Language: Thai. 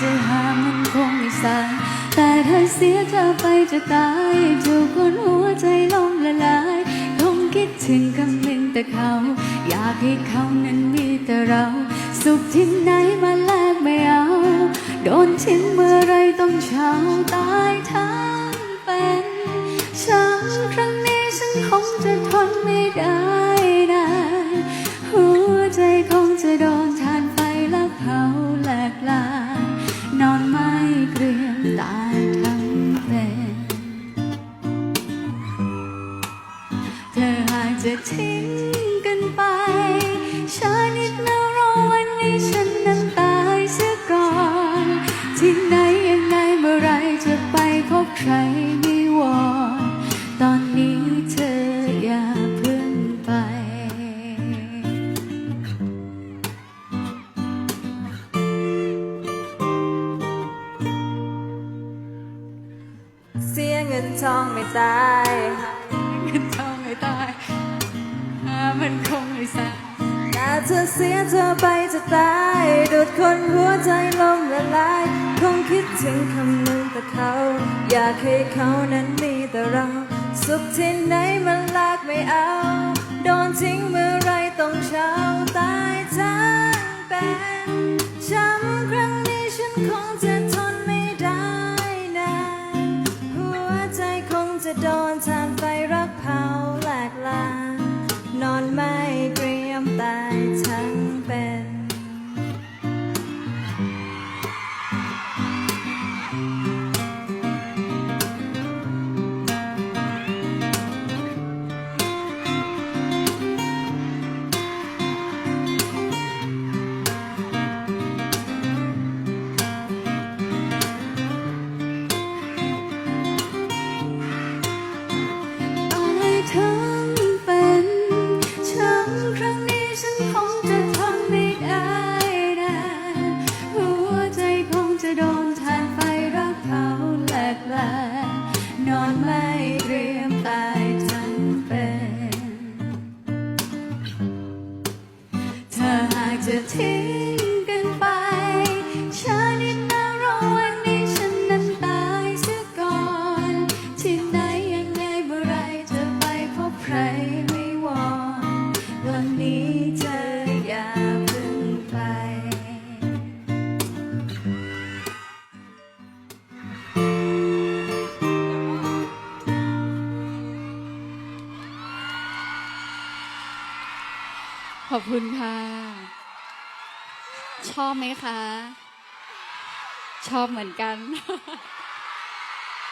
จะหามันคงไม่สายแต่ถ้าเสียเธอไปจะตายเจ้าคนหัวใจล้มละลายคงคิดถึงคำหนึ่งแต่เขา อยากให้เขานั้นมีแต่เรา สุขที่ไหนมาแลกไม่เอา โดนทิ้งเมื่อไรต้องเช้าตายทั้งเป็นช้ำครั้ง จะทิ้งกันไปช้านิดนะรอวันนี้ฉันนั้นตายเสียก่อน ที่ไหนยังไงเมื่อไรจะไปพบใครไม่วอนตอนนี้เธออย่าเพิ่งไป เสียเงินทองไม่ตาย เสียเธอไปจะตายดูดคนหัวใจลมละลาย คงคิดถึงคำหนึ่งแต่เขา อยากให้เขานั้นมีแต่เรา สุขที่ไหนมันลากไม่เอา โดนทิ้งเมื่อไรต้องเช้าตายทั้งเป็นช้ำครั้งนี้ฉันคงจะทนไม่ได้นานหัวใจคงจะโดนทาน รีย นอนไม่เตรียมตายทั้งเป็นเธอหากจะทิ้ง ขอบคุณค่ะ ชอบไหมคะ ชอบเหมือนกัน